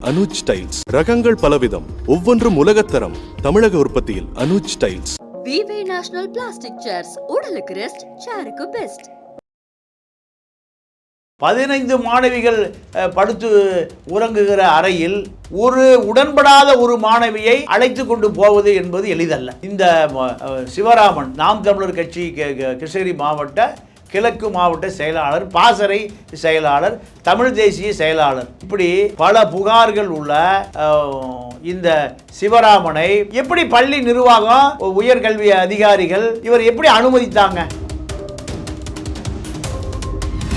Anuj tiles. ரகங்கள் பலவிதம். ஒவ்வொன்றும் உலகத்தரம் தமிழக உற்பத்தியில் அனுஜ் டைல்ஸ். விவே நேஷனல் பிளாஸ்டிக் சேர்ஸ் உடலுக்கு ரெஸ்ட் சேருக்கு பெஸ்ட் பதினைந்து மாணவிகள் அஹ், படுத்து உறங்குகிற அறையில் ஒரு உடன்படாத ஒரு மாணவியை அழைத்து கொண்டு போவது என்பது எளிதல்ல. இந்த சிவராமன் நாம் தமிழர் கட்சி கிருஷ்ணகிரி மாவட்ட கிழக்கு மாவட்ட செயலாளர் பாசறை செயலாளர் தமிழ் தேசிய செயலாளர். இப்படி பல புகார்கள் உள்ள இந்த சிவராமனை எப்படி பள்ளி நிர்வாகம் உயர்கல்வி அதிகாரிகள் இவர் எப்படி அனுமதித்தாங்க?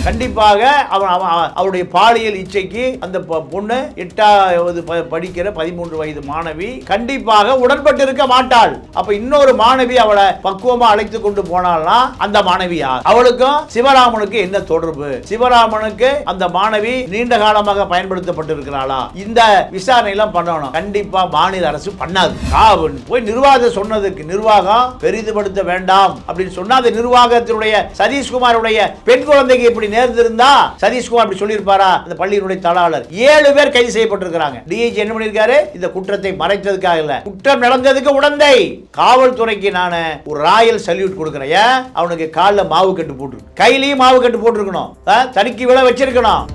கண்டிப்பாக அவன் அவன் அவருடைய பாலியல் இச்சைக்கு அந்த பொண்ணு எட்டாவது ப- படிக்கிற பதிமூன்று வயது மாணவி கண்டிப்பாக உடன்பட்டு இருக்க மாட்டாள். அப்ப இன்னொரு மாணவி அவளை பக்குவமா அழைத்து கொண்டு போனாள்னா அந்த மாணவியா அவளுக்கும் சிவராமனுக்கு என்ன தொடர்பு? சிவராமனுக்கு அந்த மாணவி நீண்ட காலமாக பயன்படுத்தப்பட்டிருக்கிறாளா? இந்த விசாரணை எல்லாம் பண்ணணும். கண்டிப்பா மாநில அரசு பண்ணாது. காவன் போய் நிர்வாகம் சொன்னதுக்கு நிர்வாகம் பெரிதுபடுத்த வேண்டாம் அப்படின்னு சொன்னா அந்த நிர்வாகத்தினுடைய சதீஷ்குமாருடைய பெண் குழந்தைக்கு எப்படி நேர்ந்திருந்தா சதீஷ்குமார் அப்படி சொல்லியிருப்பாரா? அந்த பள்ளியினுடைய தலாளர். ஏழு பேர் கைது செய்யப்பட்டிருக்கிறாங்க. டிஐஜி என்ன பண்ணியிருக்காரு இந்த குற்றத்தை மறைத்ததுக்காக இல்ல. குற்றம் நடந்ததுக்கு உடந்தை. காவல்துறைக்கு நான் ஒரு ராயல் சல்யூட் கொடுக்குறேன். ஏன்? அவனுக்கு காலில் மாவு கட்டு போட்டுருக்கு கையிலையும் மாவு கட்டு போட்டிருக்கணும். ஆ, தடுக்கி விழ வச்சிருக்கணும்.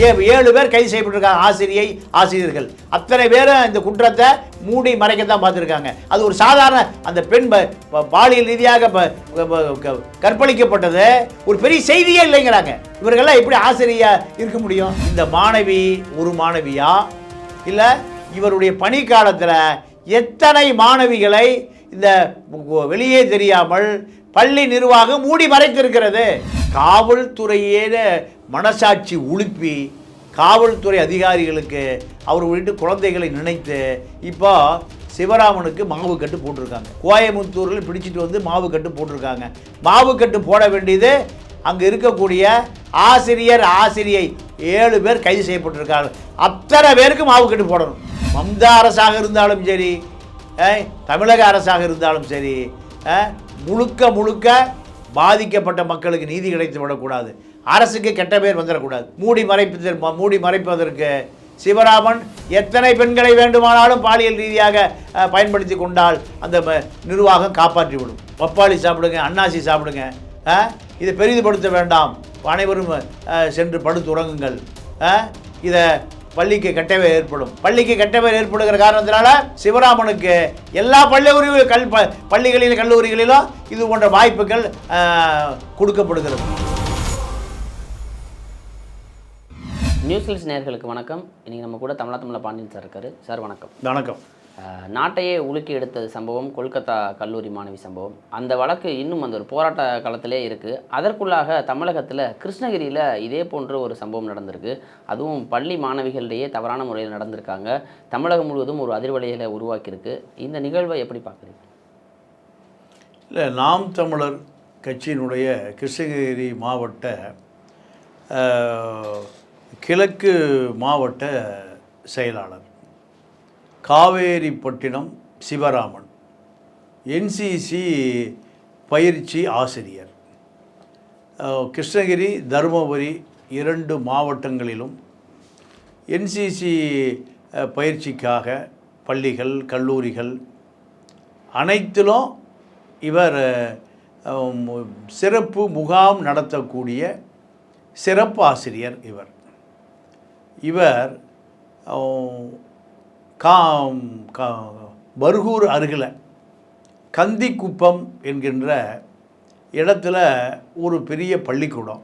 ஏ ஏழு பேர் கைது செய்யப்பட்டிருக்காங்க. ஆசிரியை ஆசிரியர்கள். அத்தனை பேரும் இந்த குற்றத்தை மூடி மறைக்க தான் பார்த்துருக்காங்க. அது ஒரு சாதாரண அந்த பெண் பாலியல் ரீதியாக ப- க- கற்பழிக்கப்பட்டது. ஒரு பெரிய செய்தியே இல்லைங்கிறாங்க. இவர்கள்லாம் எப்படி ஆசிரியா இருக்க முடியும்? இந்த மாணவி ஒரு மாணவியா? இல்லை இவருடைய பணி காலத்தில் எத்தனை மாணவிகளை இந்த வெளியே தெரியாமல் பள்ளி நிர்வாகம் மூடி மறைத்திருக்கிறது? காவல்துறையே மனசாட்சி உழுப்பி காவல்துறை அதிகாரிகளுக்கு அவர் உள்ளிட்டு குழந்தைகளை நினைத்து இப்போ சிவராமனுக்கு மாவு கட்டு போட்டிருக்காங்க. கோயம்புத்தூரில் பிடிச்சிட்டு வந்து மாவு கட்டு போட்டிருக்காங்க. மாவு கட்டு போட வேண்டியது அங்கே இருக்கக்கூடிய ஆசிரியர் ஆசிரியை ஏழு பேர் கைது செய்யப்பட்டிருக்காங்க. அத்தனை பேருக்கு மாவு கட்டு போடணும். மம்தா அரசாக இருந்தாலும் சரி தமிழக அரசாக இருந்தாலும் சரி முழுக்க முழுக்க பாதிக்கப்பட்ட மக்களுக்கு நீதி கிடைத்து விடக்கூடாது. அரசுக்கு கெட்ட பேர் வந்துடக்கூடாது மூடி மறைப்பதற்கு மூடி மறைப்பதற்கு சிவராமன் எத்தனை பெண்களை வேண்டுமானாலும் பாலியல் ரீதியாக பயன்படுத்தி கொண்டால் அந்த ம- நிர்வாகம் காப்பாற்றிவிடும். பப்பாளி சாப்பிடுங்க அன்னாசி சாப்பிடுங்க இதை பெரிதுபடுத்த வேண்டாம். அனைவரும் சென்று படுத்து உறங்குங்கள் இதை பள்ளிக்கு கெட்டவே ஏற்படும். பள்ளிக்கு கெட்டவே ஏற்படுகிற காரணத்தினால சிவராமனுக்கு எல்லா பள்ளி கல் ப- பள்ளிகளிலும் கல்லூரிகளிலும் இது போன்ற வாய்ப்புகள் கொடுக்கப்படுகிறது. நியூஸ்லிஸ் நேயர்களுக்கு வணக்கம். இன்றைக்கி நம்ம கூட தமிழா தமிழ பாண்டியன் சார் இருக்காரு. சார் வணக்கம். வணக்கம். நாட்டையே உலுக்கி எடுத்தது சம்பவம் கொல்கத்தா கல்லூரி மாணவி சம்பவம். அந்த வழக்கு இன்னும் அந்த ஒரு போராட்ட காலத்திலே இருக்குது அதற்குள்ளாக தமிழகத்தில் கிருஷ்ணகிரியில் இதே போன்ற ஒரு சம்பவம் நடந்திருக்கு. அதுவும் பள்ளி மாணவிகளிடையே தவறான முறையில் நடந்திருக்காங்க. தமிழகம் முழுவதும் ஒரு அதிர்வலைகளை உருவாக்கியிருக்கு. இந்த நிகழ்வை எப்படி பார்க்குறீங்க? இல்லை நாம் தமிழர் கட்சியினுடைய கிருஷ்ணகிரி மாவட்ட கிழக்கு மாவட்ட செயலாளர். காவேரிப்பட்டினம் சிவராமன். என்சிசி பயிற்சி ஆசிரியர். கிருஷ்ணகிரி தருமபுரி இரண்டு மாவட்டங்களிலும் என்சிசி பயிற்சிக்காக பள்ளிகள் கல்லூரிகள் அனைத்திலும் இவர் சிறப்பு முகாம் நடத்தக்கூடிய சிறப்பு ஆசிரியர் இவர். இவர் கா கா பர்கூர் அருகில் கந்திக்குப்பம் என்கின்ற இடத்துல ஒரு பெரிய பள்ளிக்கூடம்.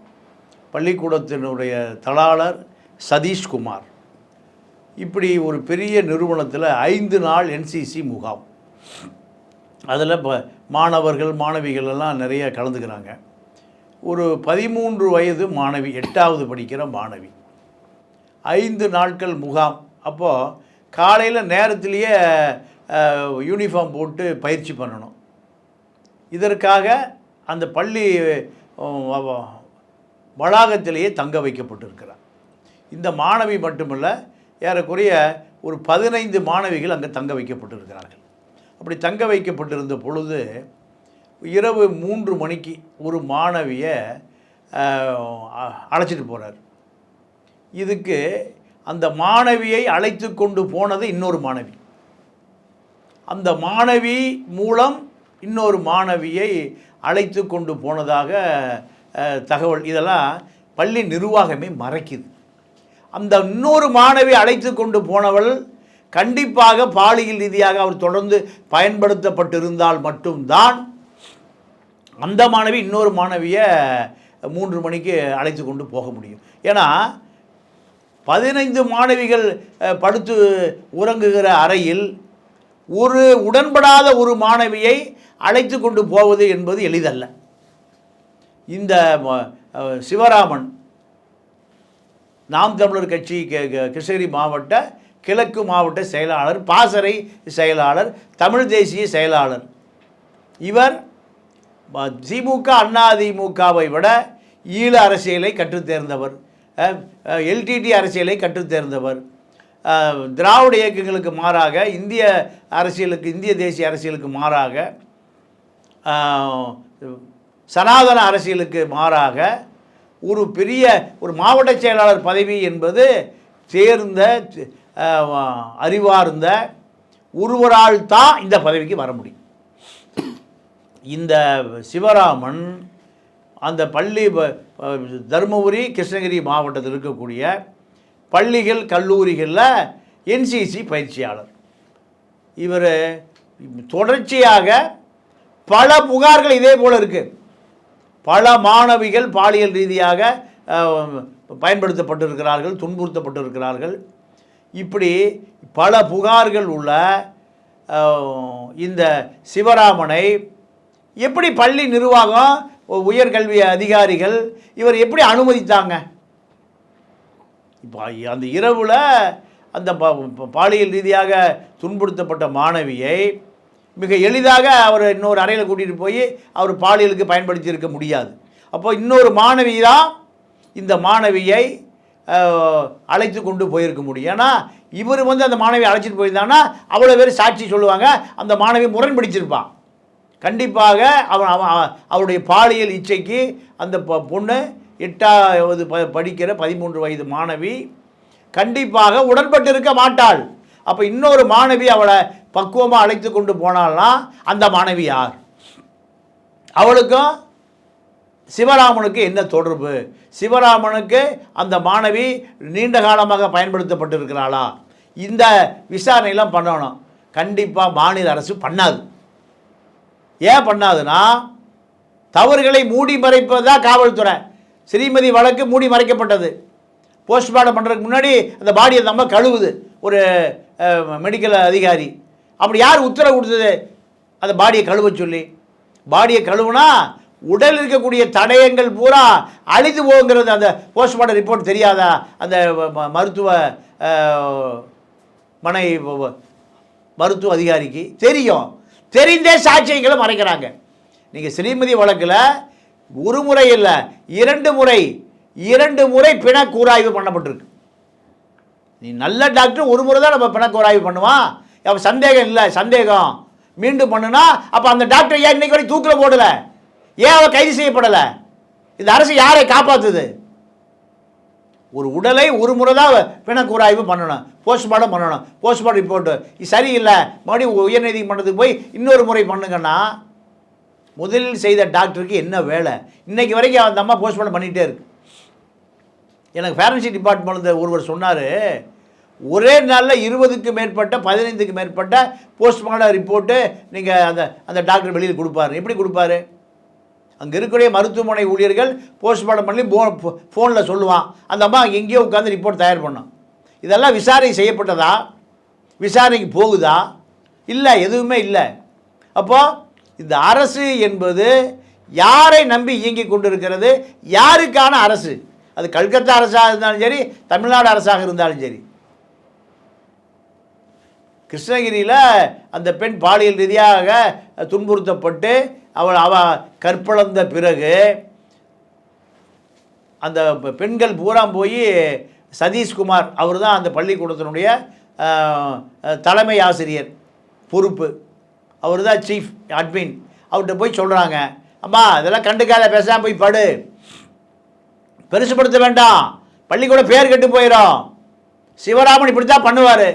பள்ளிக்கூடத்தினுடைய தலாளர் சதீஷ்குமார். இப்படி ஒரு பெரிய நிறுவனத்தில் ஐந்து நாள் என்சிசி முகாம். அதில் இப்போ மாணவர்கள் மாணவிகள் எல்லாம் நிறைய கலந்துக்கிறாங்க. ஒரு பதிமூன்று வயது மாணவி எட்டாவது படிக்கிற மாணவி. ஐந்து நாட்கள் முகாம். அப்போது காலையில் நேரத்திலேயே யூனிஃபார்ம் போட்டு பயிற்சி பண்ணணும். இதற்காக அந்த பள்ளி வளாகத்திலேயே தங்க வைக்கப்பட்டிருக்கிறார். இந்த மாணவி மட்டுமல்ல ஏறக்குறைய ஒரு பதினைந்து மாணவிகள் அங்கே தங்க வைக்கப்பட்டிருக்கிறார்கள். அப்படி தங்க வைக்கப்பட்டிருந்த பொழுது இரவு மூன்று மணிக்கு ஒரு மாணவியை அழைச்சிட்டு போகிறார் இதுக்கு அந்த மாணவியை அழைத்து கொண்டு போனது இன்னொரு மாணவி. அந்த மாணவி மூலம் இன்னொரு மாணவியை அழைத்து கொண்டு போனதாக தகவல் இதெல்லாம் பள்ளி நிர்வாகமே மறைக்குது. அந்த இன்னொரு மாணவி அழைத்து கொண்டு போனவள் கண்டிப்பாக பாலியல் ரீதியாக அவர் தொடர்ந்து பயன்படுத்தப்பட்டிருந்தால் மட்டும்தான் அந்த மாணவி இன்னொரு மாணவியை மூன்று மணிக்கு அழைத்து கொண்டு போக முடியும். ஏன்னா பதினைந்து மாணவிகள் படுத்து உறங்குகிற அறையில் ஒரு உடன்படாத ஒரு மாணவியை அழைத்து கொண்டு போவது என்பது எளிதல்ல. இந்த சிவராமன் நாம் தமிழர் கட்சி கிருஷ்ணகிரி மாவட்ட கிழக்கு மாவட்ட செயலாளர் பாசறை செயலாளர் தமிழ் தேசிய செயலாளர். இவர் திமுக அண்ணா திமுகவை விட ஈழ அரசியலை கற்றுத் தேர்ந்தவர். எல்டிடி அரசியலை கற்றுத் தேர்ந்தவர். திராவிட இயக்கங்களுக்கு மாறாக இந்திய அரசியலுக்கு இந்திய தேசிய அரசியலுக்கு மாறாக சனாதன அரசியலுக்கு மாறாக ஒரு பெரிய ஒரு மாவட்ட செயலாளர் பதவி என்பது தேர்ந்த அறிவார்ந்த ஒருவரால் தான் இந்த பதவிக்கு வர முடியும். இந்த சிவராமன் அந்த பள்ளி ப- தருமபுரி கிருஷ்ணகிரி மாவட்டத்தில் இருக்கக்கூடிய பள்ளிகள் கல்லூரிகளில் என்சிசி பயிற்சியாளர். இவர் தொடர்ச்சியாக பல புகார்கள் இதே போல் இருக்குது பல மாணவிகள் பாலியல் ரீதியாக பயன்படுத்தப்பட்டிருக்கிறார்கள் துன்புறுத்தப்பட்டிருக்கிறார்கள். இப்படி பல புகார்கள் உள்ள இந்த சிவராமனை எப்படி பள்ளி நிர்வாகம் உயர்கல்வி அதிகாரிகள் இவர் எப்படி அனுமதித்தாங்க? இப்போ அந்த இரவில் அந்த ப- பாலியல் ரீதியாக துன்புறுத்தப்பட்ட மாணவியை மிக எளிதாக அவர் இன்னொரு அறையில் கூட்டிகிட்டு போய் அவர் பாலியலுக்கு பயன்படுத்தியிருக்க முடியாது. அப்போ இன்னொரு மாணவி தான் இந்த மாணவியை அழைத்து கொண்டு போயிருக்க முடியும். ஏன்னா இவர் வந்து அந்த மாணவியை அழைச்சிட்டு போயிருந்தாங்கன்னா அவ்வளோ பேர் சாட்சி சொல்லுவாங்க. அந்த மாணவி முரண்பிடிச்சிருப்பான் கண்டிப்பாக அவன் அவன் அவருடைய பாலியல் இச்சைக்கு அந்த பொண்ணு எட்டாவது ப படிக்கிற பதிமூன்று வயது மாணவி கண்டிப்பாக உடன்பட்டு இருக்க மாட்டாள். அப்போ இன்னொரு மாணவி அவளை பக்குவமாக அழைத்து கொண்டு போனால்னா அந்த மாணவி யார்? அவளுக்கும் சிவராமனுக்கு என்ன தொடர்பு? சிவராமனுக்கு அந்த மாணவி நீண்ட காலமாக பயன்படுத்தப்பட்டிருக்கிறாளா? இந்த விசாரணையெல்லாம் பண்ணணும். கண்டிப்பாக மாநில அரசு பண்ணாது. ஏன் பண்ணாதுன்னா தவறுகளை மூடி மறைப்பது தான் காவல்துறை. ஸ்ரீமதி வழக்கு மூடி மறைக்கப்பட்டது. போஸ்ட்மார்ட்டம் பண்ணுறதுக்கு முன்னாடி அந்த பாடியை நம்ம கழுவுது ஒரு மெடிக்கல் அதிகாரி. அப்படி யார் உத்தரவு கொடுத்தது? அந்த பாடியை கழுவ சொல்லி. பாடியை கழுவுனா உடல் இருக்கக்கூடிய தடயங்கள் பூரா அழிந்து போங்கிறது அந்த போஸ்ட்மார்ட்டம் ரிப்போர்ட் தெரியாதா? அந்த ம- மருத்துவ மனை மருத்துவ அதிகாரிக்கு தெரியும். தெரிந்தே சாட்சியங்களை மறைக்கிறாங்க. நீங்கள் ஸ்ரீமதி வழக்கில் ஒரு முறை இல்லை இரண்டு முறை இரண்டு முறை பிணக்கூராய்வு பண்ணப்பட்டிருக்கு. நீ நல்ல டாக்டர் ஒரு முறை தான் நம்ம பிணக்கூராய்வு பண்ணுவான் அப்போ சந்தேகம் இல்லை சந்தேகம். மீண்டும் பண்ணுனா அப்போ அந்த டாக்டர் ஏன் இன்னைக்கு வரைக்கும் தூக்கில் போடலை? ஏன் அவள் கைது செய்யப்படலை? இந்த அரசு யாரை காப்பாற்றுது ஒரு உடலை ஒரு முறை தான் பிணக்கூராய்வு பண்ணணும் போஸ்ட்மார்ட்டம் பண்ணணும். போஸ்ட்மார்ட்டம் ரிப்போர்ட்டு சரியில்லை. மறுபடியும் உயர்நீதிமன்றத்துக்கு போய் இன்னொரு முறை பண்ணுங்கன்னா முதலில் செய்த டாக்டருக்கு என்ன வேலை? இன்றைக்கி வரைக்கும் அந்த அம்மா போஸ்ட்மார்ட்டம் பண்ணிகிட்டே இருக்கு. எனக்கு ஃபேரன்சி டிபார்ட்மெண்ட் ஒருவர் சொன்னார் ஒரே நாளில் இருபதுக்கு மேற்பட்ட பதினைந்துக்கு மேற்பட்ட போஸ்ட்மார்ட்டம் ரிப்போர்ட்டு நீங்கள் அந்த அந்த டாக்டர் வெளியில் கொடுப்பாரு. எப்படி கொடுப்பாரு? அங்கே இருக்கக்கூடிய மருத்துவமனை ஊழியர்கள் போஸ்ட்மார்ட்டம் பண்ணி போ ஃபோனில் சொல்லுவான். அந்த அம்மா எங்கேயோ உட்காந்து ரிப்போர்ட் தயார் பண்ணும் இதெல்லாம் விசாரணை செய்யப்பட்டதா? விசாரணைக்கு போகுதா? இல்லை எதுவுமே இல்லை. அப்போது இந்த அரசு என்பது யாரை நம்பி இயங்கிக் கொண்டிருக்கிறது? யாருக்கான அரசு? அது கல்கத்தா அரசாக இருந்தாலும் சரி தமிழ்நாடு அரசாக இருந்தாலும் சரி. கிருஷ்ணகிரியில் அந்த பெண் பாலியல் ரீதியாக துன்புறுத்தப்பட்டு அவள் அவ கற்பழந்த பிறகு அந்த பெண்கள் பூரா போய் சதீஷ்குமார் அவர் தான் அந்த பள்ளிக்கூடத்தினுடைய தலைமை ஆசிரியர் பொறுப்பு. அவர் தான் சீஃப் அட்மின் அவர்கிட்ட போய் சொல்கிறாங்க அம்மா இதெல்லாம் கண்டுக்காத பேசாமல் போய் படு. பெருசுப்படுத்த வேண்டாம். பள்ளிக்கூட பேர் கெட்டு போயிடும் சிவராமன் இப்படி தான் பண்ணுவார்.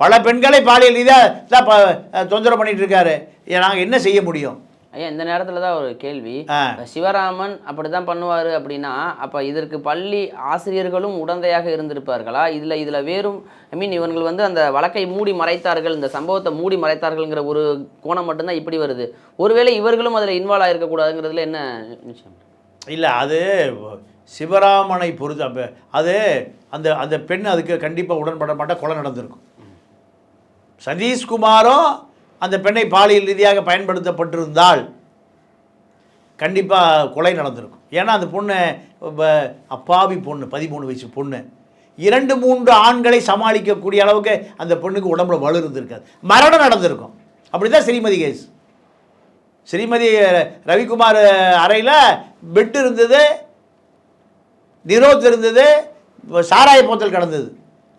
பல பெண்களை பாலியல் ரீதியாக தான் தொந்தரவு பண்ணிகிட்ருக்காரு இருக்காரு. நாங்கள் என்ன செய்ய முடியும்? ஐயா இந்த நேரத்தில் தான் ஒரு கேள்வி. சிவராமன் அப்படி தான் பண்ணுவார் அப்படின்னா அப்போ இதற்கு பள்ளி ஆசிரியர்களும் உடந்தையாக இருந்திருப்பார்களா? இதில் இதில் வேறும் ஐ மீன் இவர்கள் வந்து அந்த வழக்கை மூடி மறைத்தார்கள் இந்த சம்பவத்தை மூடி மறைத்தார்கள்ங்கிற ஒரு கோணம் மட்டும்தான் இப்படி வருது. ஒருவேளை இவர்களும் அதில் இன்வால்வ் ஆகிருக்கக்கூடாதுங்கிறதுல என்ன நிச்சயம் இல்லை அது சிவராமனை பொறுத்து அப்ப அது அந்த அந்த பெண் அதுக்கு கண்டிப்பாக உடன்பட மாட்டா கொலை நடந்திருக்கும். சதீஷ்குமாரும் அந்த பெண்ணை பாலியல் ரீதியாக பயன்படுத்தப்பட்டிருந்தால் கண்டிப்பாக கொலை நடந்திருக்கும். ஏன்னா அந்த பொண்ணு அப்பாவி பொண்ணு பதிமூணு வயசு பொண்ணு. இரண்டு மூன்று ஆண்களை சமாளிக்கக்கூடிய அளவுக்கு அந்த பொண்ணுக்கு உடம்புல வலு இருந்திருக்காது. மரணம் நடந்திருக்கும். அப்படி தான் ஸ்ரீமதி கேஸ். ஸ்ரீமதி ரவிக்குமார் அறையில் பெட் இருந்தது நிரோத் இருந்தது சாராய போத்தல் கிடந்தது.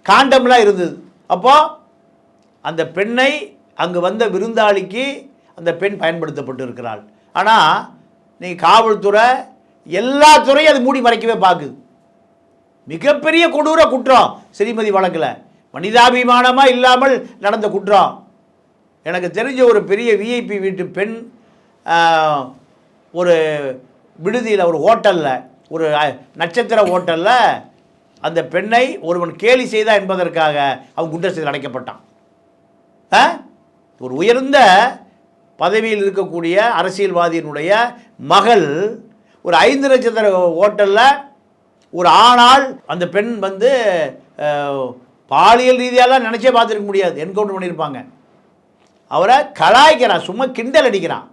காண்டம்லாம் இருந்தது. அப்போது அந்த பெண்ணை அங்கு வந்த விருந்தாளிக்கு அந்த பெண் பயன்படுத்தப்பட்டு இருக்கிறாள் ஆனால் நீ காவல்துறை எல்லா துறையும் அது மூடி மறைக்கவே பார்க்குது மிகப்பெரிய கொடூர குற்றம் ஸ்ரீமதி வழக்கில். மனிதாபிமானமாக இல்லாமல் நடந்த குற்றம். எனக்கு தெரிஞ்ச ஒரு பெரிய விஐபி வீட்டு பெண் ஒரு விடுதியில் ஒரு ஹோட்டலில் ஒரு நட்சத்திர ஹோட்டலில் அந்த பெண்ணை ஒருவன் கேலி செய்தா என்பதற்காக அவன் குண்டத்தில் அடைக்கப்பட்டான். ஆ? ஒரு உயர்ந்த பதவியில் இருக்கக்கூடிய அரசியல்வாதியினுடைய மகள் ஒரு ஐந்து நட்சத்திர ஹோட்டலில் ஒரு ஆணால் அந்த பெண் வந்து பாலியல் ரீதியாலாம் நினச்சே பார்த்துருக்க முடியாது. என்கவுண்டர் பண்ணியிருப்பாங்க. அவரை கலாய்க்கிறான். சும்மா கிண்டல் அடிக்கிறான்.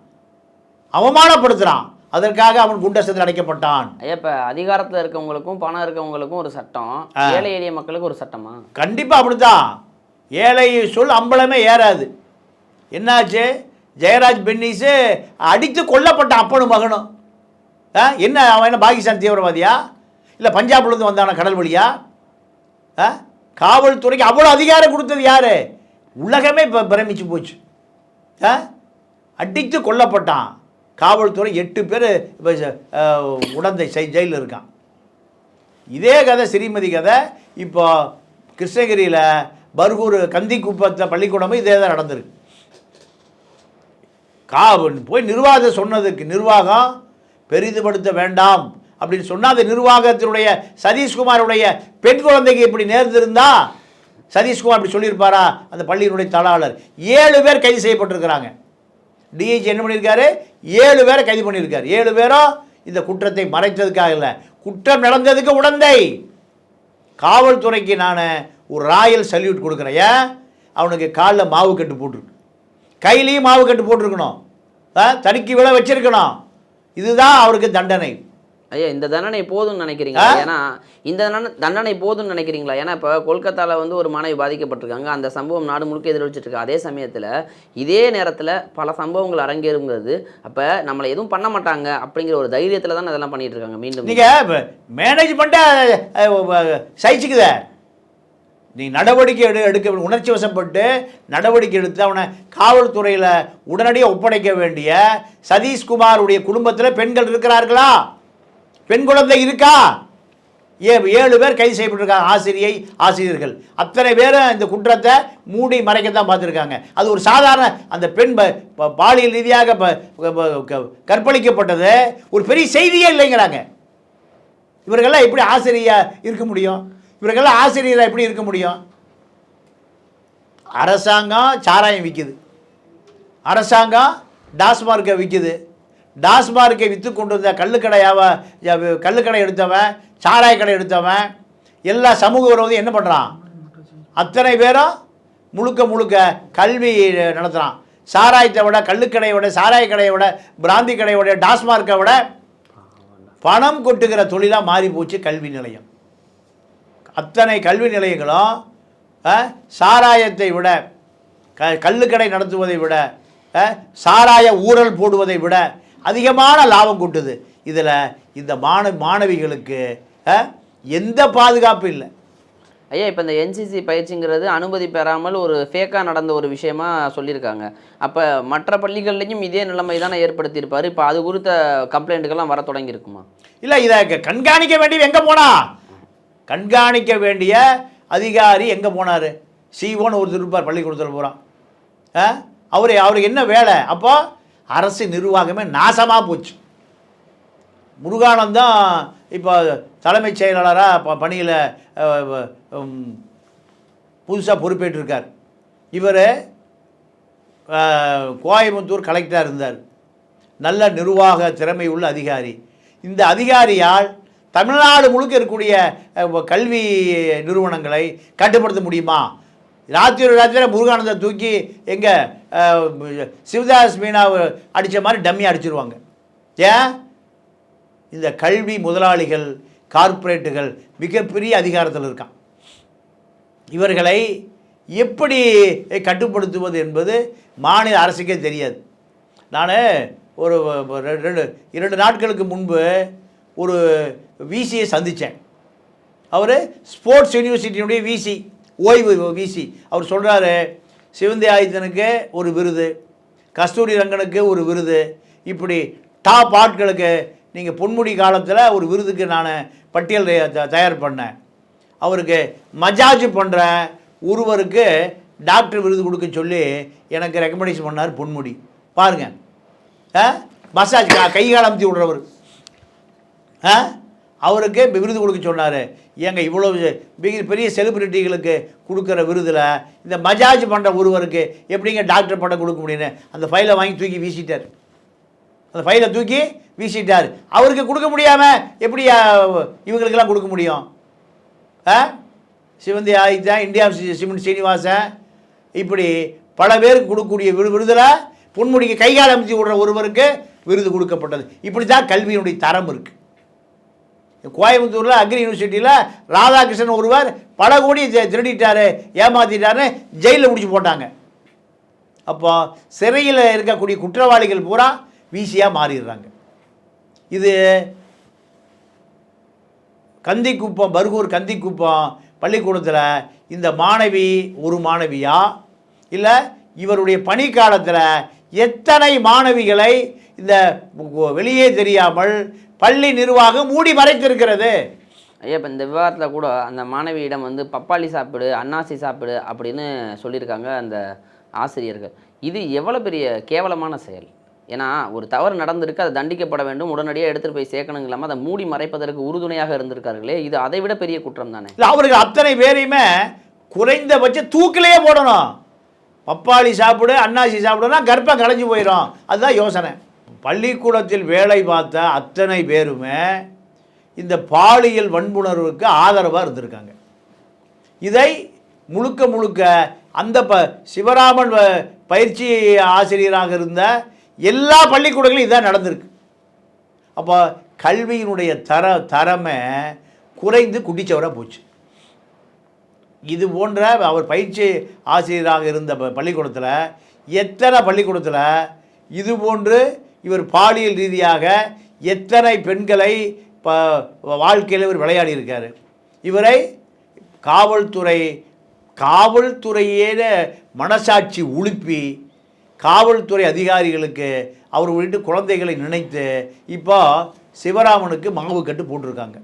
அவமானப்படுத்துகிறான் அதற்காக அவன் குண்டசத்தில் அடைக்கப்பட்டான். ஐயா இப்போ அதிகாரத்தில் இருக்கவங்களுக்கும் பணம் இருக்கவங்களுக்கும் ஒரு சட்டம். ஏழை எளிய மக்களுக்கு ஒரு சட்டமா? கண்டிப்பாக அப்படித்தான். ஏழை சொல் அம்பலமே ஏறாது. என்னாச்சு? ஜெயராஜ் பென்னிஸு அடித்து கொல்லப்பட்ட அப்பனும் மகனும். ஆ என்ன அவன் என்ன பாகிஸ்தான் தீவிரவாதியா? இல்லை பஞ்சாப்லேருந்து வந்தான கடல் வழியா ஆ காவல்துறைக்கு அவ்வளோ அதிகாரம் கொடுத்தது யார்? உலகமே இப்போ பிரமிச்சு போச்சு. ஆ அடித்து கொல்லப்பட்டான். காவல்துறை எட்டு பேர் இப்போ உடந்தை ஜெயிலில் இருக்கான். இதே கதை ஸ்ரீமதி கதை. இப்போ கிருஷ்ணகிரியில் பர்கூர் கந்தி குப்பத்தில் பள்ளிக்கூடமும் இதே தான் நடந்திருக்கு. கா போய் நிர்வாகம் சொன்னதுக்கு நிர்வாகம் பெரிதுபடுத்த வேண்டாம் அப்படின்னு சொன்னால் அந்த நிர்வாகத்தினுடைய சதீஷ்குமாருடைய பெண் குழந்தைக்கு இப்படி நேர்ந்திருந்தா சதீஷ்குமார் அப்படி சொல்லியிருப்பாரா அந்த பள்ளியினுடைய தலாளர். ஏழு பேர் கைது செய்யப்பட்டிருக்கிறாங்க. டிஐஜி என்ன பண்ணியிருக்காரு? ஏழு பேரை கைது பண்ணியிருக்காரு. ஏழு பேரும் இந்த குற்றத்தை மறைத்ததுக்காக இல்லை. குற்றம் நடந்ததுக்கு உடந்தை. காவல்துறைக்கு நான் ஒரு ராயல் சல்யூட் கொடுக்குறேன். ஏன்? அவனுக்கு காலில் மாவு கட்டு போட்டிருக்கு. கையிலையும் மாவு கட்டு போட்டிருக்கணும். தடுக்கி விழ வச்சிருக்கணும். இதுதான் அவருக்கு தண்டனை. ஐயா இந்த தண்டனை போதும்னு நினைக்கிறீங்களா? ஏன்னா இந்த தண்டனை தண்டனை போதும்னு நினைக்கிறீங்களா? ஏன்னா இப்போ கொல்கத்தாவில் வந்து ஒரு மாணவி பாதிக்கப்பட்டிருக்காங்க. அந்த சம்பவம் நாடு முழுக்க எதிரொலிச்சிட்டு இருக்கு அதே சமயத்தில் இதே நேரத்தில் பல சம்பவங்கள் அரங்கேறுங்கிறது அப்போ நம்மளை எதுவும் பண்ண மாட்டாங்க அப்படிங்கிற ஒரு தைரியத்தில் தான் இதெல்லாம் பண்ணிட்டு இருக்காங்க மீண்டும் நீங்கள் மேனேஜ்மெண்ட்டை சகிச்சுக்குத. நீ நடவடிக்கை எடு எடுக்க உணர்ச்சி வசப்பட்டு நடவடிக்கை எடுத்து அவனை காவல்துறையில் உடனடியாக ஒப்படைக்க வேண்டிய சதீஷ்குமாருடைய குடும்பத்தில் பெண்கள் இருக்கிறார்களா? பெண் குழந்தை இருக்கா? ஏ ஏழு பேர் கைது செய்யப்பட்டிருக்காங்க ஆசிரியை ஆசிரியர்கள். அத்தனை பேரும் இந்த குற்றத்தை மூடி மறைக்க தான் பார்த்துருக்காங்க. அது ஒரு சாதாரண அந்த பெண் ப- பாலியல் ரீதியாக க- கற்பழிக்கப்பட்டது. ஒரு பெரிய செய்தியே இல்லைங்கிறாங்க. இவர்கள்லாம் எப்படி ஆசிரியா இருக்க முடியும்? இவர்கள் ஆசிரியராக எப்படி இருக்க முடியும்? அரசாங்கம் சாராயம் விற்கிது அரசாங்கம் டாஸ்மார்க்கை விற்கிது டாஸ்மார்க்கை விற்று கொண்டு வந்த கல்லுக்கடையாக கல்லுக்கடை எடுத்தவன் சாராய கடை எடுத்தவன் எல்லா சமூக விரோதியும் என்ன பண்ணுறான் அத்தனை பேரும் முழுக்க முழுக்க கல்வி நடத்துகிறான் சாராயத்தை விட கல்லுக்கடையை விட சாராய கடையை விட பிராந்தி கடையை விட டாஸ்மார்க்கை விட பணம் கொட்டுகிற தொழிலாக மாறி போச்சு கல்வி நிலையம். அத்தனை கல்வி நிலையங்களும் சாராயத்தை விட க கள்ளுக்கடை நடத்துவதை விட சாராய ஊழல் போடுவதை விட அதிகமான லாபம் கூட்டுது. இதில் இந்த மாண மாணவிகளுக்கு எந்த பாதுகாப்பு இல்லை. ஐயா இப்போ இந்த என்சிசி பயிற்சிங்கிறது அனுமதி பெறாமல் ஒரு ஃபேக்காக நடந்த ஒரு விஷயமா சொல்லியிருக்காங்க. அப்போ மற்ற பள்ளிகள்லையும் இதே நிலைமை தானே ஏற்படுத்தியிருப்பார். இப்போ அது குறித்த கம்ப்ளைண்ட்டுகள்லாம் வர தொடங்கியிருக்குமா? இல்லை இதை கண்காணிக்க வேண்டியது எங்கே போனா? கண்காணிக்க வேண்டிய அதிகாரி எங்கே போனார்? சிஓன்னு ஒருத்தர் இருப்பார் பள்ளிக்கூடத்தில் போகிறான் அவர் அவருக்கு என்ன வேலை? அப்போ அரசு நிர்வாகமே நாசமாக போச்சு. முருகானந்தம் இப்போ தலைமைச் செயலாளராக ப பணியில் புதுசாக பொறுப்பேற்றிருக்கார். இவர் கோயம்புத்தூர் கலெக்டராக இருந்தார். நல்ல நிர்வாக திறமை உள்ள அதிகாரி. இந்த அதிகாரியால் தமிழ்நாடு முழுக்க இருக்கக்கூடிய கல்வி நிறுவனங்களை கட்டுப்படுத்த முடியுமா? ராத்திரி ராத்திரி முருகானந்தை தூக்கி எங்கே சிவதாஸ் மீனாவை அடித்த மாதிரி டம்மி அடிச்சிருவாங்க. ஏன்? இந்த கல்வி முதலாளிகள் கார்ப்பரேட்டுகள் மிகப்பெரிய அதிகாரத்தில் இருக்கான் இவர்களை எப்படி கட்டுப்படுத்துவது என்பது மாநில அரசுக்கே தெரியாது. நான் ஒரு ரெண்டு இரண்டு நாட்களுக்கு முன்பு ஒரு விசியை சந்தித்தேன் அவர் ஸ்போர்ட்ஸ் யூனிவர்சிட்டியினுடைய விசி ஓய்வு விசி அவர் சொல்கிறாரு சிவந்தி ஆயுதனுக்கு ஒரு விருது கஸ்தூரி ரங்கனுக்கு ஒரு விருது இப்படி டாப் ஆட்களுக்கு நீங்கள் பொன்முடி காலத்தில் ஒரு விருதுக்கு நான் பட்டியல் த- தயார் பண்ணேன். அவருக்கு மஜாஜ் பண்ணுற ஒருவருக்கு டாக்டர் விருது கொடுக்க சொல்லி எனக்கு ரெக்கமெண்டேஷன் பண்ணார் பொன்முடி. பாருங்கள் மசாஜ் கை கால் அமுத்தி விடுறவர். ஆ? அவருக்கு விருது கொடுக்க சொன்னார். ஏங்க இவ்வளோ மிக பெரிய செலிபிரிட்டிகளுக்கு கொடுக்குற விருதில் இந்த மஜாஜ் பண்ணுற ஒருவருக்கு எப்படிங்க டாக்டர் பட்டம் கொடுக்க முடியும்னு? அந்த ஃபைலை வாங்கி தூக்கி வீசிட்டார். அந்த ஃபைலை தூக்கி வீசிட்டார். அவருக்கு கொடுக்க முடியாமல் எப்படி இவங்களுக்கெல்லாம் கொடுக்க முடியும்? ஆ? சிவந்தி ஆதித்யா இந்தியா சிமெண்ட் சீனிவாசன் இப்படி பல பேருக்கு கொடுக்கக்கூடிய விரு விருதில் பொன்முடிக்கு கைகால் அமைச்சு விடுற ஒருவருக்கு விருது கொடுக்கப்பட்டது. இப்படி தான் கல்வியினுடைய தரம் இருக்குது கோயம்புத்தூரில் அக்ரி யூனிவர்சிட்டியில் ராதாகிருஷ்ணன் ஒருவர் பல கோடி திருடிட்டார் திருடிட்டாரு ஜெயிலில் முடிச்சு போட்டாங்க. அப்போ சிறையில் இருக்கக்கூடிய குற்றவாளிகள் பூரா வீசியாக மாறிடுறாங்க. இது கந்திக்குப்பம் பர்கூர் கந்திக்குப்பம் பள்ளிக்கூடத்தில் இந்த மாணவி ஒரு மாணவியா? இல்லை இவருடைய பணிக்காலத்தில் எத்தனை மாணவிகளை இந்த வெளியே தெரியாமல் பள்ளி நிர்வாகம் மூடி மறைத்திருக்கிறது. ஐயா இப்போ இந்த விவாதத்தில் கூட அந்த மாணவியிடம் வந்து பப்பாளி சாப்பிடு அன்னாசி சாப்பிடு அப்படின்னு சொல்லியிருக்காங்க அந்த ஆசிரியர்கள். இது எவ்வளோ பெரிய கேவலமான செயல்? ஏன்னா ஒரு தவறு நடந்திருக்கு அது தண்டிக்கப்பட வேண்டும் உடனடியாக எடுத்துகிட்டு போய் சேர்க்கணுங்க இல்லாமல் அதை மூடி மறைப்பதற்கு உறுதுணையாக இருந்திருக்கார்களே இது அதை விட பெரிய குற்றம் தானே? இல்லை அவர்கள் அத்தனை பேரையுமே குறைந்தபட்ச தூக்கிலேயே போடணும். பப்பாளி சாப்பிடு அன்னாசி சாப்பிடுனா கர்ப்பம் கலைஞ்சு போயிடும் அதுதான் யோசனை. பள்ளிக்கூடத்தில் வேலை பார்த்த அத்தனை பேருமே இந்த பாலியல் வன்புணர்வுக்கு ஆதரவாக இருந்திருக்காங்க. இதை முழுக்க முழுக்க அந்த ப சிவராமன் பயிற்சி ஆசிரியராக இருந்த எல்லா பள்ளிக்கூடங்களும் இதான் நடந்திருக்கு. அப்போ கல்வியினுடைய தர தரமே குறைந்து குட்டிச்சவராக போச்சு. இது போன்ற அவர் பயிற்சி ஆசிரியராக இருந்த ப- பள்ளிக்கூடத்தில் எத்தனை பள்ளிக்கூடத்தில் இது போன்று இவர் பாலியல் ரீதியாக எத்தனை பெண்களை ப வாழ்க்கையில் இவர் விளையாடி இருக்கார் இவரை காவல்துறை காவல்துறையே மனசாட்சி உழுப்பி காவல்துறை அதிகாரிகளுக்கு அவர் வீட்டு குழந்தைகளை நினைத்து இப்போ சிவராமனுக்கு மாவு கட்டு போட்டிருக்காங்க.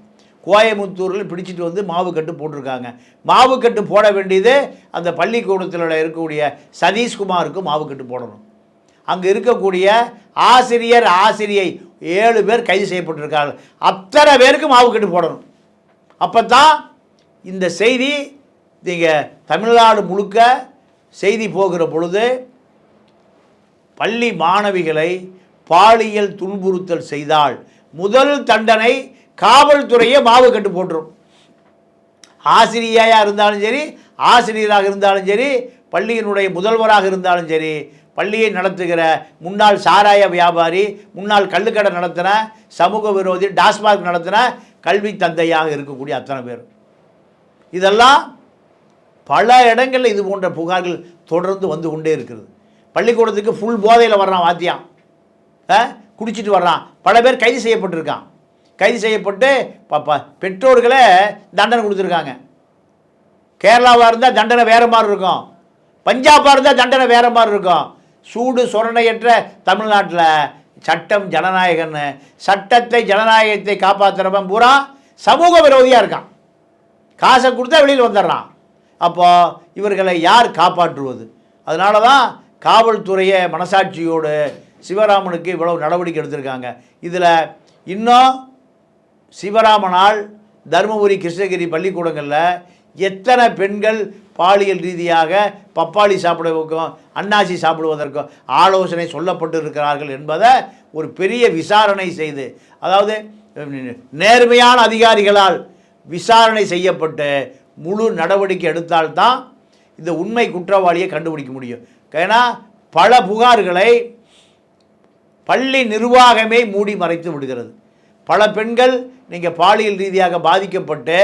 கோயமுத்தூரில் பிடிச்சிட்டு வந்து மாவு கட்டு போட்டிருக்காங்க. மாவு கட்டு போட வேண்டியது அந்த பள்ளிக்கூடத்தில் இருக்கக்கூடிய சதீஷ்குமாருக்கு மாவு கட்டு போடணும். அங்கே இருக்கக்கூடிய ஆசிரியர் ஆசிரியை ஏழு பேர் கைது செய்யப்பட்டிருக்காங்க. அத்தனை பேருக்கு மாவு கட்டு போடணும். அப்போ தான் இந்த செய்தி நீங்கள் தமிழ்நாடு முழுக்க செய்தி போகிற பொழுது பள்ளி மாணவிகளை பாலியல் துன்புறுத்தல் செய்தால் முதல் தண்டனை காவல்துறையே மாவு கட்டு போட்டுரும். ஆசிரியையாக இருந்தாலும் சரி ஆசிரியராக இருந்தாலும் சரி பள்ளியினுடைய முதல்வராக இருந்தாலும் சரி பள்ளியை நடத்துகிற முன்னாள் சாராய வியாபாரி முன்னாள் கள்ளுக்கடை நடத்தின சமூக விரோதி டாஸ்மாக் நடத்தின கல்வி தந்தையாக இருக்கக்கூடிய அத்தனை பேர். இதெல்லாம் பல இடங்களில் இது போன்ற புகார்கள் தொடர்ந்து வந்து கொண்டே இருக்கிறது. பள்ளிக்கூடத்துக்கு ஃபுல் போதையில் வர்றான் வாத்தியான் ஆ? குடிச்சிட்டு வர்றான். பல பேர் கைது செய்யப்பட்டிருக்கான். கைது செய்யப்பட்டு பாப்பா பெற்றோர்களே தண்டனை கொடுத்துருக்காங்க. கேரளாவாக இருந்தால் தண்டனை வேறு மாதிரி இருக்கும். பஞ்சாபாக இருந்தால் தண்டனை வேறு மாதிரி இருக்கும். சூடு சொரணையற்ற தமிழ்நாட்டில் சட்டம் ஜனநாயகன்னு சட்டத்தை ஜனநாயகத்தை காப்பாற்றுறவன் பூரா சமூக விரோதியாக இருக்கான். காசை கொடுத்தா வெளியில் வந்துடுறான். அப்போது இவர்களை யார் காப்பாற்றுவது? அதனால தான் காவல்துறையை மனசாட்சியோடு சிவராமனுக்கு இவ்வளவு நடவடிக்கை எடுத்திருக்காங்க. இதில் இன்னும் சிவராமனால் தருமபுரி கிருஷ்ணகிரி பள்ளிக்கூடங்களில் எத்தனை பெண்கள் பாலியல் ரீதியாக பப்பாளி சாப்பிடுவதற்கும் அன்னாசி சாப்பிடுவதற்கும் ஆலோசனை சொல்லப்பட்டு இருக்கிறார்கள் என்பதை ஒரு பெரிய விசாரணை செய்து அதாவது நேர்மையான அதிகாரிகளால் விசாரணை செய்யப்பட்டு முழு நடவடிக்கை எடுத்தால்தான் இந்த உண்மை குற்றவாளியை கண்டுபிடிக்க முடியும். ஏன்னா பல புகார்களை பள்ளி நிர்வாகமே மூடி மறைத்து விடுகிறது. பல பெண்கள் நீங்கள் பாலியல் ரீதியாக பாதிக்கப்பட்டு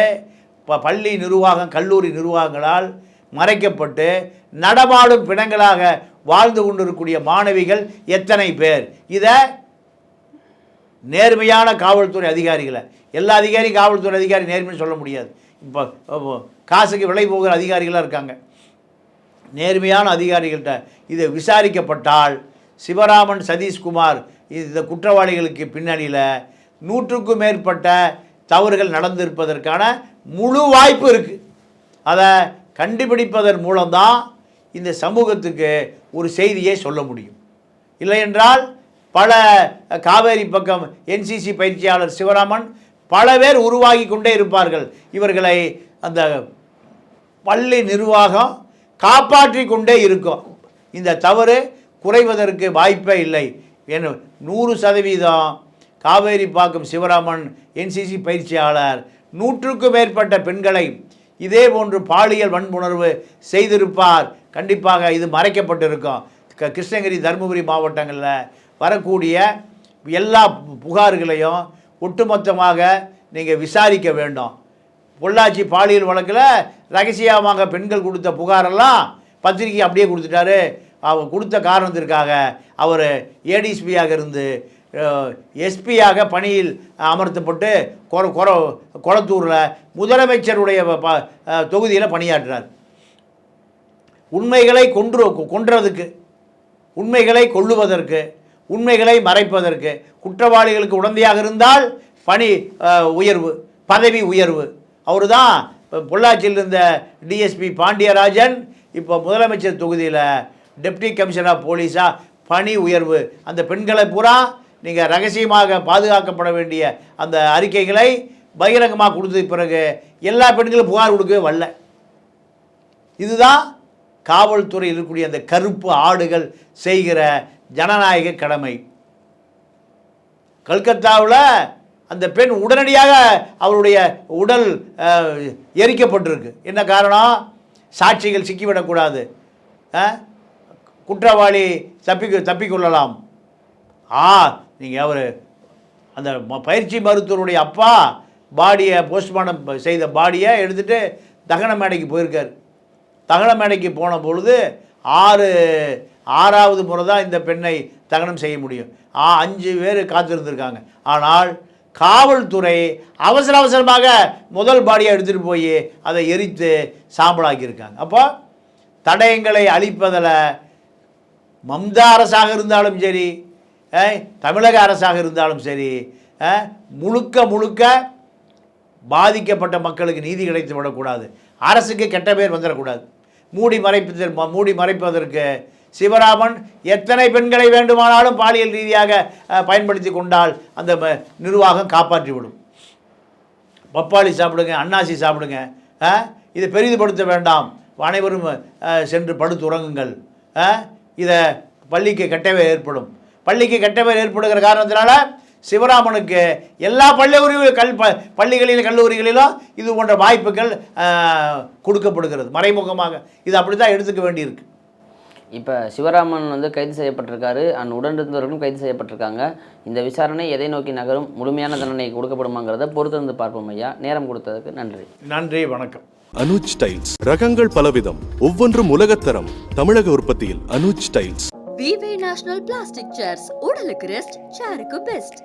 ப பள்ளி நிர்வாகம் கல்லூரி நிர்வாகங்களால் மறைக்கப்பட்டு நடமாடும் பிணங்களாக வாழ்ந்து கொண்டிருக்கக்கூடிய மாணவிகள் எத்தனை பேர்? இதை நேர்மையான காவல்துறை அதிகாரிகளை எல்லா அதிகாரியும் காவல்துறை அதிகாரி நேர்மைன்னு சொல்ல முடியாது. இப்போ இப்போ காசுக்கு விலை போகிற அதிகாரிகளாக இருக்காங்க. நேர்மையான அதிகாரிகள்கிட்ட இது விசாரிக்கப்பட்டால் சிவராமன் சதீஷ்குமார் இந்த குற்றவாளிகளுக்கு பின்னணியில் நூற்றுக்கும் மேற்பட்ட தவறுகள் நடந்திருப்பதற்கான முழு வாய்ப்பு இருக்குது அதை கண்டுபிடிப்பதன் மூலம்தான் இந்த சமூகத்துக்கு ஒரு செய்தியை சொல்ல முடியும். இல்லை என்றால் பல காவேரி பக்கம் என்சிசி பயிற்சியாளர் சிவராமன் பல பேர் உருவாகி கொண்டே இருப்பார்கள். இவர்களை அந்த பள்ளி நிர்வாகம் காப்பாற்றி கொண்டே இருக்கும். இந்த தவறு குறைவதற்கு வாய்ப்பே இல்லை. என நூறு சதவீதம் காவேரி பாக்கம் சிவராமன் என்சிசி பயிற்சியாளர். நூற்றுக்கும் மேற்பட்ட பெண்களை இதே போன்று பாலியல் வன்புணர்வு செய்திருப்பார். கண்டிப்பாக இது மறைக்கப்பட்டிருக்கும். க- கிருஷ்ணகிரி தருமபுரி மாவட்டங்களில் வரக்கூடிய எல்லா புகார்களையும் ஒட்டுமொத்தமாக நீங்கள் விசாரிக்க வேண்டும். பொள்ளாச்சி பாலியல் வழக்கில் ரகசியமாக பெண்கள் கொடுத்த புகாரெல்லாம் பத்திரிக்கை அப்படியே கொடுத்துட்டாரு. அவர் கொடுத்த காரணத்திற்காக அவர் ஏடிஎஸ்பியாக இருந்து எஸ்பியாக பணியில் அமர்த்தப்பட்டு கொர கொர கொளத்தூரில் முதலமைச்சருடைய ப தொகுதியில் பணியாற்றினார். உண்மைகளை கொன்று கொன்றதுக்கு உண்மைகளை கொள்ளுவதற்கு உண்மைகளை மறைப்பதற்கு குற்றவாளிகளுக்கு உடந்தையாக இருந்தால் பணி உயர்வு பதவி உயர்வு. அவர் தான் பொள்ளாச்சியில் இருந்த டிஎஸ்பி பாண்டியராஜன் இப்போ முதலமைச்சர் தொகுதியில் டெப்டி கமிஷனர் ஆஃப் போலீஸாக பணி உயர்வு. அந்த பெண்களை பூரா நீங்கள் ரகசியமாக பாதுகாக்கப்பட வேண்டிய அந்த அறிக்கைகளை பகிரங்கமாக கொடுத்த பிறகு எல்லா பெண்களும் புகார் கொடுக்கவே வரல. இதுதான் காவல்துறை இருக்கக்கூடிய அந்த கருப்பு ஆடுகள் செய்கிற ஜனநாயக கடமை. கல்கத்தாவில் அந்த பெண் உடனடியாக அவருடைய உடல் எரிக்கப்பட்டிருக்கு. என்ன காரணம்? சாட்சிகள் சிக்கிவிடக்கூடாது. குற்றவாளி தப்பி தப்பிக்கொள்ளலாம். ஆ நீங்கள் அவர்? அந்த பயிற்சி மருத்துவருடைய அப்பா பாடியை போஸ்ட்மார்ட்டம் செய்த பாடியை எடுத்துகிட்டு தகன மேடைக்கு போயிருக்கார். தகன மேடைக்கு போன பொழுது ஆறு ஆறாவது முறை தான் இந்த பெண்ணை தகனம் செய்ய முடியும். ஆ அஞ்சு பேர் காத்திருந்திருக்காங்க. ஆனால் காவல்துறை அவசர அவசரமாக முதல் பாடியை எடுத்துகிட்டு போய் அதை எரித்து சாம்பலாக்கியிருக்காங்க. அப்போ தடயங்களை அழிப்பதில் மம்தா அரசாக இருந்தாலும் சரி தமிழக அரசாக இருந்தாலும் சரி முழுக்க முழுக்க பாதிக்கப்பட்ட மக்களுக்கு நீதி கிடைத்து விடக்கூடாது. அரசுக்கு கெட்ட பேர் வந்துடக்கூடாது மூடி மறைப்பதற்கு மூடி மறைப்பதற்கு சிவராமன் எத்தனை பெண்களை வேண்டுமானாலும் பாலியல் ரீதியாக பயன்படுத்தி கொண்டால் அந்த ம- நிர்வாகம் காப்பாற்றிவிடும். பப்பாளி சாப்பிடுங்க அன்னாசி சாப்பிடுங்க இதை பெரிதுபடுத்த வேண்டாம். அனைவரும் சென்று படுத்து உறங்குங்கள். இதை பள்ளிக்கு கெட்டவே ஏற்படும். பள்ளிக்கு கெட்டவே ஏற்படுகிற காரணத்தினால சிவராமனுக்கு எல்லா பள்ளி கல் ப பள்ளிகளிலும் கல்லூரிகளிலும் இது போன்ற வாய்ப்புகள் கொடுக்கப்படுகிறது மறைமுகமாக. இது அப்படி தான் எடுத்துக்க வேண்டியிருக்கு. இப்போ சிவராமன் வந்து கைது செய்யப்பட்டிருக்காரு அண்ட் உடனிருந்தவர்களும் கைது செய்யப்பட்டிருக்காங்க. இந்த விசாரணை எதை நோக்கி நகரும் முழுமையான தண்டனை கொடுக்கப்படுமாங்கிறத பொறுத்திருந்து பார்ப்போம் ஐயா. நேரம் கொடுத்ததுக்கு நன்றி. நன்றி வணக்கம். அனுஜ் டைல்ஸ் ரகங்கள் பலவிதம் ஒவ்வொன்றும் உலகத்தரம். தமிழக உற்பத்தியில் அனுஜ் டைல்ஸ். விவே நேஷனல் பிளாஸ்டிக் சேர்ஸ் உடலுக்கு ரெஸ்ட் சேருக்கு பெஸ்ட்